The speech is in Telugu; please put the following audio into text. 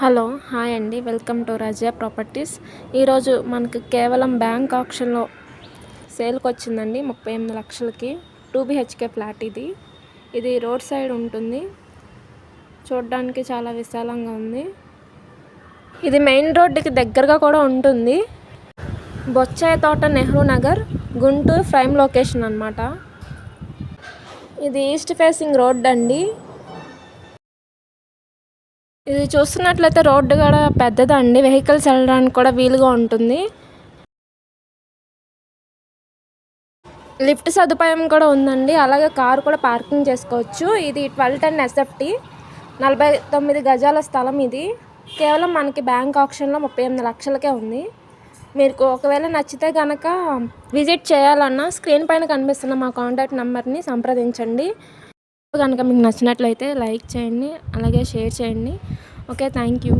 హలో హాయ్ అండి. Welcome to Razia properties. ఈరోజు మనకు కేవలం బ్యాంక్ ఆప్షన్లో సేల్కి వచ్చిందండి ముప్పై ఎనిమిది లక్షలకి. టూ బిహెచ్కే ఫ్లాట్ ఇది. ఇది రోడ్ సైడ్ ఉంటుంది. చూడడానికి చాలా విశాలంగా ఉంది. ఇది మెయిన్ రోడ్డుకి దగ్గరగా కూడా ఉంటుంది. బొచ్చాయ తోట నెహ్రూ నగర్ గుంటూరు ప్రైమ్ లొకేషన్ అనమాట ఇది ఈస్ట్ ఫేసింగ్ రోడ్ అండి ఇది చూస్తున్నట్లయితే రోడ్డు కూడా పెద్దదండి. వెహికల్స్ వెళ్ళడానికి కూడా వీలుగా ఉంటుంది. లిఫ్ట్ సదుపాయం కూడా ఉందండి. అలాగే కారు కూడా పార్కింగ్ చేసుకోవచ్చు. ఇది ట్వెల్వ్ టెన్ ఎస్ఎఫ్టీ. నలభై తొమ్మిది గజాల స్థలం ఇది. కేవలం మనకి బ్యాంక్ ఆప్షన్లో ముప్పై ఎనిమిది లక్షలకే ఉంది. మీకు ఒకవేళ నచ్చితే కనుక విజిట్ చేయాలన్నా స్క్రీన్ పైన కనిపిస్తున్న మా కాంటాక్ట్ నెంబర్ని సంప్రదించండి. కనుక మీకు నచ్చినట్లయితే లైక్ చేయండి అలాగే షేర్ చేయండి. Okay thank you.